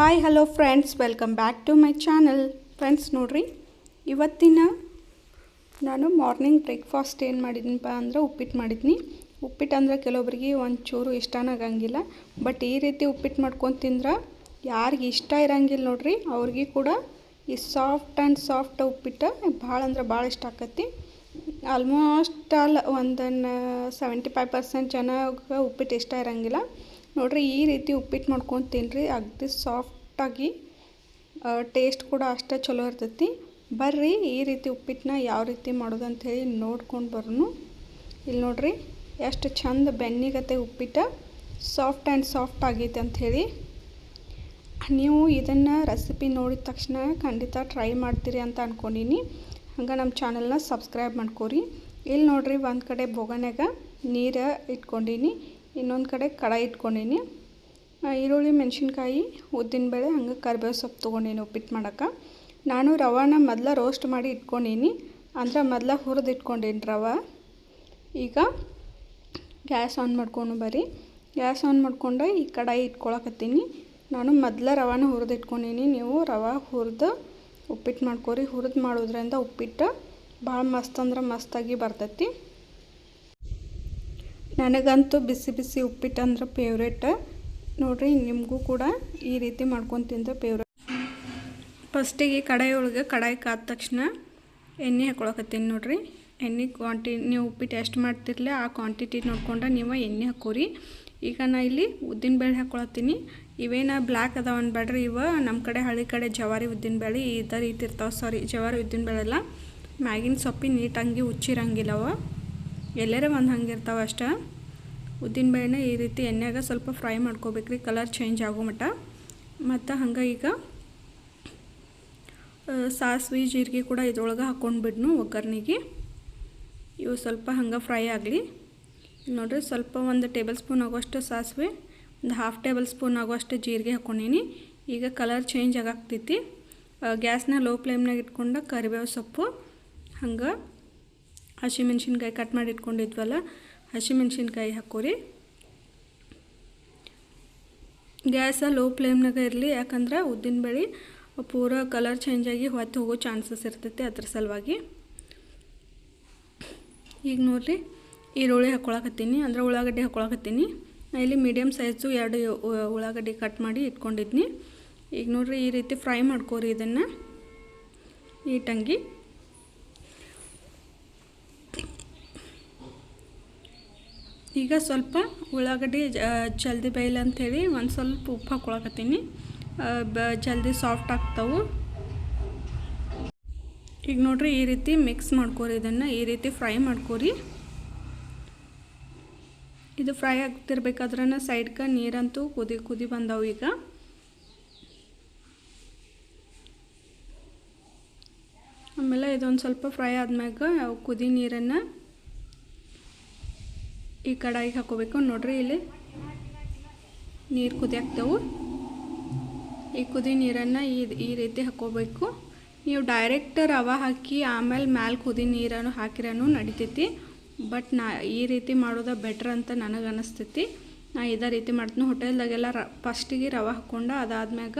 Hi hello friends welcome back to my channel friends ನೋಡ್ರಿ, ಇವತ್ತಿನ ನಾನು ಮಾರ್ನಿಂಗ್ ಬ್ರೇಕ್ಫಾಸ್ಟ್ ಏನು ಮಾಡಿದ್ನಪ್ಪ ಅಂದ್ರೆ ಉಪ್ಪಿಟ್ಟು ಮಾಡಿದ್ನಿ. ಉಪ್ಪಿಟ್ಟು ಅಂದ್ರೆ ಕೆಲವೊಬ್ರಿಗೆ ಒಂಚೂರು ಇಷ್ಟನಾಗಂಗಿಲ್ಲ ಬಟ್ ಈ ರೀತಿ ಉಪ್ಪಿಟ್ಟು ಮಾಡ್ಕೊಂಡು ತಿಂದ್ರೆ ಯಾರಿಗೆ ಇಷ್ಟ ಇರಂಗಿಲ್ಲ ನೋಡ್ರಿ, ಅವ್ರಿಗೆ ಕೂಡ ಈ ಸಾಫ್ಟ್ ಆ್ಯಂಡ್ ಸಾಫ್ಟ್ ಉಪ್ಪಿಟ್ಟು ಭಾಳ ಅಂದ್ರೆ ಭಾಳ ಇಷ್ಟ ಆಕತಿ ಆಲ್ಮೋಸ್ಟ್ ಆಲ್ ಒಂದನ್ನು ಸೆವೆಂಟಿ ಫೈವ್ ಪರ್ಸೆಂಟ್ ಜನಕ್ಕೆ ಉಪ್ಪಿಟ್ಟು ಇಷ್ಟ ಇರಂಗಿಲ್ಲ. ನೋಡ್ರಿ ಈ ರೀತಿ ಉಪ್ಪಿಟ್ಟು ಮಾಡ್ಕೊಂಡು ತಿನ್ನಿರಿ ಅಗ್ದಿ ಸಾಫ್ಟಾಗಿ ಟೇಸ್ಟ್ ಕೂಡ ಅಷ್ಟೇ ಚಲೋ ಇರ್ತೈತಿ. ಬರ್ರಿ ಈ ರೀತಿ ಉಪ್ಪಿಟ್ಟನ್ನ ಯಾವ ರೀತಿ ಮಾಡೋದು ಅಂಥೇಳಿ ನೋಡ್ಕೊಂಡು ಬರೋನು. ಇಲ್ಲಿ ನೋಡ್ರಿ ಎಷ್ಟು ಚಂದ ಬೆನ್ನಿಗತ್ತೆ ಉಪ್ಪಿಟ್ಟು. ಸಾಫ್ಟ್ ಆ್ಯಂಡ್ ಸಾಫ್ಟ್ ಆಗೈತೆ ಅಂಥೇಳಿ. ನೀವು ಇದನ್ನು ರೆಸಿಪಿ ನೋಡಿದ ತಕ್ಷಣ ಖಂಡಿತ ಟ್ರೈ ಮಾಡ್ತೀರಿ ಅಂತ ಅಂದ್ಕೊಂಡೀನಿ ಹಂಗೆ ನಮ್ಮ ಚಾನಲ್ನ ಸಬ್ಸ್ಕ್ರೈಬ್ ಮಾಡ್ಕೊರಿ. ಇಲ್ಲಿ ನೋಡ್ರಿ ಒಂದು ಕಡೆ ಬೊಗನ್ಯಾಗ ನೀರು ಇಟ್ಕೊಂಡೀನಿ. ಇನ್ನೊಂದು ಕಡೆ ಕಡಾಯಿ ಇಟ್ಕೊಂಡೀನಿ. ಈರುಳ್ಳಿ, ಮೆಣಸಿನ್ಕಾಯಿ ಉದ್ದಿನಬೇಳೆ ಹಂಗೆ ಕರಿಬೇವು ಸೊಪ್ಪು ತೊಗೊಂಡೀನಿ ಉಪ್ಪಿಟ್ಟು ಮಾಡೋಕೆ ನಾನು ರವಾನ ಮೊದಲ ರೋಸ್ಟ್ ಮಾಡಿ ಇಟ್ಕೊಂಡೀನಿ. ಅಂದ್ರೆ ಮೊದಲ ಹುರಿದು ಇಟ್ಕೊಂಡೀನಿ ರವೆ. ಈಗ ಗ್ಯಾಸ್ ಆನ್ ಮಾಡ್ಕೊಂಡು ಬರ್ರಿ. ಗ್ಯಾಸ್ ಆನ್ ಮಾಡ್ಕೊಂಡು ಈ ಕಡಾಯಿ ಇಟ್ಕೊಳಕತ್ತೀನಿ. ನಾನು ಮೊದಲ ರವಾನ ಹುರಿದು ಇಟ್ಕೊಂಡೀನಿ. ನೀವು ರವೆ ಹುರಿದು ಉಪ್ಪಿಟ್ಟು ಮಾಡ್ಕೊರಿ. ಹುರಿದು ಮಾಡೋದ್ರಿಂದ ಉಪ್ಪಿಟ್ಟು ಭಾಳ ಮಸ್ತ್ ಅಂದ್ರೆ ಮಸ್ತಾಗಿ ಬರ್ತೈತಿ. ನನಗಂತೂ ಬಿಸಿ ಬಿಸಿ ಉಪ್ಪಿಟ್ಟು ಅಂದ್ರೆ ಫೇವ್ರೇಟ್ ನೋಡಿರಿ, ನಿಮಗೂ ಕೂಡ ಈ ರೀತಿ ಮಾಡ್ಕೊಂಡು ತಿಂದ್ರೆ ಫೇವ್ರೇಟ್ ಫಸ್ಟಿಗೆ ಕಡಾಯಿ ಒಳಗೆ ಕಡಾಯಿ ಕಾದ ತಕ್ಷಣ ಎಣ್ಣೆ ಹಾಕ್ಕೊಳಕತ್ತೀನಿ ನೋಡಿರಿ. ಎಣ್ಣೆ ಕ್ವಾಂಟಿ ನೀವು ಉಪ್ಪಿಟ್ಟು ಎಷ್ಟು ಮಾಡ್ತಿರ್ಲಿ ಆ ಕ್ವಾಂಟಿಟಿ ನೋಡ್ಕೊಂಡ್ರೆ ನೀವು ಎಣ್ಣೆ ಹಾಕೋರಿ. ಈಗ ನಾ ಇಲ್ಲಿ ಉದ್ದಿನಬೇಳೆ ಹಾಕ್ಕೊಳತ್ತೀನಿ ಇವೇನ ಬ್ಲ್ಯಾಕ್ ಅದಾವ ಅನ್ಬೇಡ್ರಿ ಇವ. ನಮ್ಮ ಕಡೆ ಹಳ್ಳಿ ಕಡೆ ಜವಾರಿ ಉದ್ದಿನಬೇಳೆ ಇದ ರೀತಿ ಇರ್ತಾವೆ ಸಾರಿ ಜವಾರಿ ಉದ್ದಿನಬೇಳೆ ಎಲ್ಲ ಮ್ಯಾಗಿನ ಸೊಪ್ಪಿ ನೀಟಂಗಿ ಹುಚ್ಚಿರಂಗಿಲ್ಲವ ಎಲ್ಲರೇ ಒಂದು ಹಂಗೆ ಇರ್ತಾವೆ ಅಷ್ಟೇ ಉದ್ದಿನಬೇಳೆನ ಈ ರೀತಿ ಎಣ್ಣೆಗ ಸ್ವಲ್ಪ ಫ್ರೈ ಮಾಡ್ಕೋಬೇಕ್ರಿ ಕಲರ್ ಚೇಂಜ್ ಆಗೋ ಮಟ್ಟ. ಮತ್ತು ಹಂಗೆ ಈಗ ಸಾಸ್ವಿ, ಜೀರಿಗೆ ಕೂಡ ಇದ್ರೊಳಗೆ ಹಾಕ್ಕೊಂಡು ಬಿಡ್ನು ಒಗ್ಗರ್ನಿಗೆ ಇವು ಸ್ವಲ್ಪ ಹಂಗೆ ಫ್ರೈ ಆಗಲಿ. ನೋಡಿರಿ ಸ್ವಲ್ಪ ಒಂದು ಟೇಬಲ್ ಸ್ಪೂನ್ ಆಗೋಷ್ಟು ಸಾಸಿವೆ, ಒಂದು ಹಾಫ್ ಟೇಬಲ್ ಸ್ಪೂನ್ ಆಗೋಷ್ಟು ಜೀರಿಗೆ ಹಾಕ್ಕೊಂಡೀನಿ ಈಗ ಕಲರ್ ಚೇಂಜ್ ಆಗಾಕ್ತೈತಿ ಗ್ಯಾಸ್ನ ಲೋ ಫ್ಲೇಮ್ನಾಗ ಇಟ್ಕೊಂಡು ಕರಿಬೇವು ಸೊಪ್ಪು, ಹಂಗೆ ಹಸಿಮೆಣ್ಸಿನ್ಕಾಯಿ ಕಟ್ ಮಾಡಿ ಇಟ್ಕೊಂಡಿದ್ವಲ್ಲ, ಹಸಿಮೆಣ್ಸಿನ್ಕಾಯಿ ಹಾಕೋರಿ. ಗ್ಯಾಸ ಲೋ ಫ್ಲೇಮ್ನಾಗ ಇರಲಿ, ಯಾಕಂದ್ರೆ ಉದ್ದಿನಬೇಳೆ ಪೂರ ಕಲರ್ ಚೇಂಜ್ ಆಗಿ ಹೊತ್ತು ಹೋಗೋ ಚಾನ್ಸಸ್ ಇರ್ತೈತಿ ಅದ್ರ ಸಲುವಾಗಿ. ಈಗ ನೋಡಿರಿ, ಈರುಳ್ಳಿ ಹಾಕ್ಕೊಳಕತ್ತೀನಿ ಅಂದ್ರೆ ಉಳ್ಳಾಗಡ್ಡಿ ಹಾಕ್ಕೊಳಕತ್ತೀನಿ ನಾ ಇಲ್ಲಿ ಮೀಡಿಯಮ್ ಸೈಜು ಎರಡು ಉಳ್ಳಾಗಡ್ಡಿ ಕಟ್ ಮಾಡಿ ಇಟ್ಕೊಂಡಿದ್ನಿ. ಈಗ ನೋಡಿರಿ ಈ ರೀತಿ ಫ್ರೈ ಮಾಡ್ಕೋರಿ ಇದನ್ನು. ನೀಟಂಗಿ ಈಗ ಸ್ವಲ್ಪ ಉಳ್ಳಾಗಡ್ಡಿ ಜಲ್ದಿ ಬೇಯಿಲ್ಲ ಅಂಥೇಳಿ ಒಂದು ಸ್ವಲ್ಪ ಉಪ್ಪು ಹಾಕ್ಕೊಳಕತ್ತೀನಿ ಬ, ಜಲ್ದಿ ಸಾಫ್ಟ್ ಆಗ್ತಾವೆ. ಈಗ ನೋಡ್ರಿ ಈ ರೀತಿ ಮಿಕ್ಸ್ ಮಾಡ್ಕೋರಿ ಇದನ್ನು, ಈ ರೀತಿ ಫ್ರೈ ಮಾಡ್ಕೋರಿ. ಇದು ಫ್ರೈ ಆಗ್ತಿರ್ಬೇಕಾದ್ರೆ ಸೈಡ್ಗೆ ನೀರಂತೂ ಕುದಿ ಕುದಿ ಬಂದವು ಈಗ. ಆಮೇಲೆ ಇದೊಂದು ಸ್ವಲ್ಪ ಫ್ರೈ ಆದ್ಮ್ಯಾಗ ಕುದಿ ನೀರನ್ನು ಈ ಕಡಾಯಿಗೆ ಹಾಕೋಬೇಕು. ನೋಡ್ರಿ ಇಲ್ಲಿ ನೀರು ಕುದಿಯಾಕ್ತವು ಈ ಕುದಿ ನೀರನ್ನು ಈ ಈ ರೀತಿ ಹಾಕೋಬೇಕು. ನೀವು ಡೈರೆಕ್ಟ್ ರವೆ ಹಾಕಿ ಆಮೇಲೆ ಮ್ಯಾಲೆ ಕುದಿ ನೀರನ್ನು ಹಾಕಿರೂ ನಡಿತೈತಿ. ಬಟ್ ನಾ ಈ ರೀತಿ ಮಾಡೋದು ಬೆಟ್ರ್ ಅಂತ ನನಗೆ ಅನಿಸ್ತೈತಿ. ನಾ ಇದೇ ರೀತಿ ಮಾಡ್ತೀನಿ. ಹೋಟೆಲ್ದಾಗೆಲ್ಲ ರ ಫಸ್ಟಿಗೆ ರವೆ ಹಾಕ್ಕೊಂಡು ಅದಾದ್ಮ್ಯಾಗ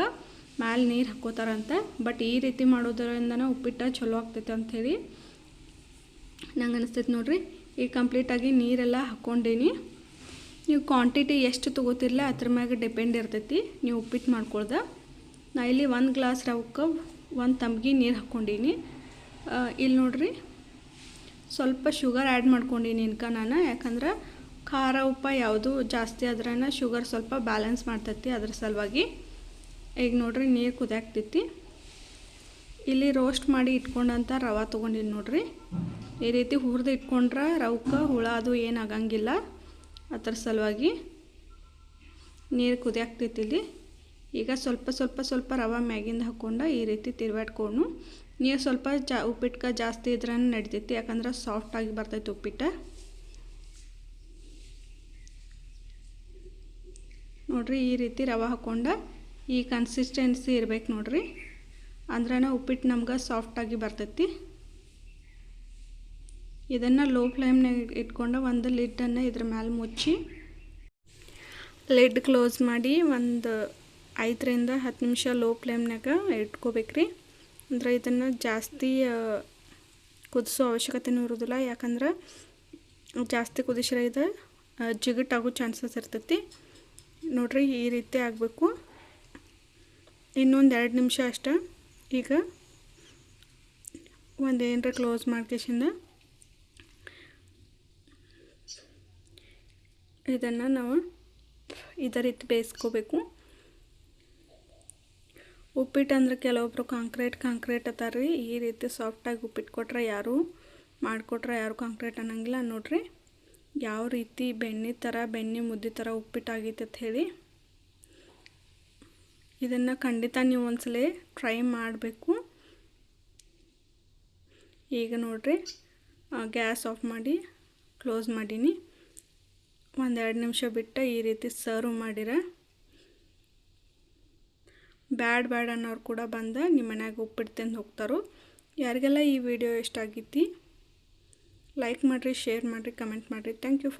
ಮ್ಯಾಲೆ ನೀರು ಹಾಕೋತಾರಂತೆ. ಬಟ್ ಈ ರೀತಿ ಮಾಡೋದ್ರಿಂದನೇ ಉಪ್ಪಿಟ್ಟು ಚಲೋ ಆಗ್ತೈತೆ ಅಂಥೇಳಿ ನಂಗೆ ಅನಿಸ್ತೈತಿ ನೋಡ್ರಿ. ಈಗ ಕಂಪ್ಲೀಟಾಗಿ ನೀರೆಲ್ಲ ಹಾಕ್ಕೊಂಡೀನಿ. ನೀವು ಕ್ವಾಂಟಿಟಿ ಎಷ್ಟು ತೊಗೋತಿರಲ್ಲ ಅದ್ರ ಮ್ಯಾಗೆ ಡಿಪೆಂಡ್ ಇರ್ತೈತಿ. ನೀವು ಉಪ್ಪಿಟ್ಟು ಮಾಡ್ಕೊಳ್ದೆ. ನಾ ಇಲ್ಲಿ ಒಂದು ಗ್ಲಾಸ್ ರವಕ್ಕೆ ಒಂದು ತಂಬಿಗೆ ನೀರು ಹಾಕ್ಕೊಂಡೀನಿ. ಇಲ್ಲಿ ನೋಡ್ರಿ, ಸ್ವಲ್ಪ ಶುಗರ್ ಆ್ಯಡ್ ಮಾಡ್ಕೊಂಡೀನಿ ಇನ್ಕ ನಾನು. ಯಾಕಂದ್ರೆ ಖಾರ, ಉಪ್ಪ ಯಾವುದು ಜಾಸ್ತಿ ಆದ್ರನ ಶುಗರ್ ಸ್ವಲ್ಪ ಬ್ಯಾಲೆನ್ಸ್ ಮಾಡ್ತೈತಿ ಅದ್ರ ಸಲುವಾಗಿ. ಈಗ ನೋಡ್ರಿ ನೀರು ಕುದಿಯಾಕ್ತೈತಿ. ಇಲ್ಲಿ ರೋಸ್ಟ್ ಮಾಡಿ ಇಟ್ಕೊಂಡಂಥ ರವೆ ತೊಗೊಂಡಿನಿ ನೋಡ್ರಿ. ಈ ರೀತಿ ಹುರಿದು ಇಟ್ಕೊಂಡ್ರೆ ರವಕ್ಕೆ ಹುಳ ಅದು ಏನು ಆಗಂಗಿಲ್ಲ. ಅದ್ರ ಸಲುವಾಗಿ ನೀರು ಕುದಿಯಾಕ್ತೈತಿ ಇಲ್ಲಿ ಈಗ ಸ್ವಲ್ಪ ಸ್ವಲ್ಪ ಸ್ವಲ್ಪ ರವೆ ಮ್ಯಾಗಿಂದ ಹಾಕ್ಕೊಂಡು ಈ ರೀತಿ ತಿರ್ವಾಡ್ಕೊಂಡು ನೀರು ಸ್ವಲ್ಪ ಜಾ, ಉಪ್ಪಿಟ್ಕ ಜಾಸ್ತಿ ಇದ್ರೆ ನಡಿತೈತಿ, ಯಾಕಂದ್ರೆ ಸಾಫ್ಟಾಗಿ ಬರ್ತೈತಿ ಉಪ್ಪಿಟ್ಟು. ನೋಡ್ರಿ, ಈ ರೀತಿ ರವೆ ಹಾಕ್ಕೊಂಡು ಈ ಕನ್ಸಿಸ್ಟೆನ್ಸಿ ಇರ್ಬೇಕು ನೋಡ್ರಿ. ಅಂದ್ರೆ ಉಪ್ಪಿಟ್ಟು ನಮ್ಗೆ ಸಾಫ್ಟಾಗಿ ಬರ್ತೈತಿ. ಇದನ್ನು ಲೋ ಫ್ಲೇಮ್ನಾಗ ಇಟ್ಕೊಂಡು ಒಂದು ಲಿಡ್ಡನ್ನು ಇದ್ರ ಮೇಲೆ ಮುಚ್ಚಿ ಲಿಡ್ ಕ್ಲೋಸ್ ಮಾಡಿ ಒಂದು ಐದರಿಂದ ಹತ್ತು ನಿಮಿಷ ಲೋ ಫ್ಲೇಮ್ನಾಗ ಇಟ್ಕೋಬೇಕ್ರಿ. ಅಂದ್ರೆ ಇದನ್ನು ಜಾಸ್ತಿ ಕುದಿಸೋ ಅವಶ್ಯಕತೆನೂ ಇರೋದಿಲ್ಲ. ಯಾಕಂದ್ರೆ ಜಾಸ್ತಿ ಕುದಿಸಿದ್ರೆ ಇದು ಜಿಗಟಾಗೋ ಚಾನ್ಸಸ್ ಇರ್ತೈತಿ. ನೋಡ್ರಿ ಈ ರೀತಿ ಆಗಬೇಕು. ಇನ್ನೊಂದು ಎರಡು ನಿಮಿಷ ಅಷ್ಟೇ. ಈಗ ಒಂದು ಏನರ ಕ್ಲೋಸ್ ಮಾಡ್ಕೇಶಿಂದ ಇದನ್ನು ನಾವು ಇದೇ ರೀತಿ ಬೇಯಿಸ್ಕೋಬೇಕು. ಉಪ್ಪಿಟ್ಟು ಅಂದ್ರೆ ಕಾಂಕ್ರೀಟ್ ಕಾಂಕ್ರೀಟ್ ಅತ್ತಾರ ರೀ ಈ ರೀತಿ ಸಾಫ್ಟಾಗಿ ಉಪ್ಪಿಟ್ಟು ಕೊಟ್ಟರೆ ಯಾರು ಮಾಡಿಕೊಟ್ರೆ ಯಾರು ಕಾಂಕ್ರೀಟ್ ಅನ್ನಂಗಿಲ್ಲ. ನೋಡ್ರಿ, ಯಾವ ರೀತಿ ಬೆಣ್ಣೆ ಥರ, ಬೆಣ್ಣೆ ಮುದ್ದೆ ಥರ ಉಪ್ಪಿಟ್ಟಾಗೈತೆ ಅಂತ ಹೇಳಿ. ಇದನ್ನು ಖಂಡಿತ ನೀವು ಒಂದ್ಸಲ ಟ್ರೈ ಮಾಡಬೇಕು. ಈಗ ನೋಡ್ರಿ ಗ್ಯಾಸ್ ಆಫ್ ಮಾಡಿ ಕ್ಲೋಸ್ ಮಾಡೀನಿ. ಒಂದೆರಡು ನಿಮಿಷ ಬಿಟ್ಟು ಈ ರೀತಿ ಸರ್ವ್ ಮಾಡಿರ. ಬ್ಯಾಡ್ ಬ್ಯಾಡ್ ಅನ್ನೋರು ಕೂಡ ಬಂದು ನಿಮ್ಮ ಮನ್ಯಾಗ ಉಪ್ಪಿಟ್ಟು ತಿಂದು ಹೋಗ್ತಾರೋ. ಯಾರಿಗೆಲ್ಲ ಈ ವಿಡಿಯೋ ಇಷ್ಟ ಆಗೈತಿ ಲೈಕ್ ಮಾಡಿರಿ ಶೇರ್ ಮಾಡಿರಿ ಕಮೆಂಟ್ ಮಾಡಿರಿ. Thank you for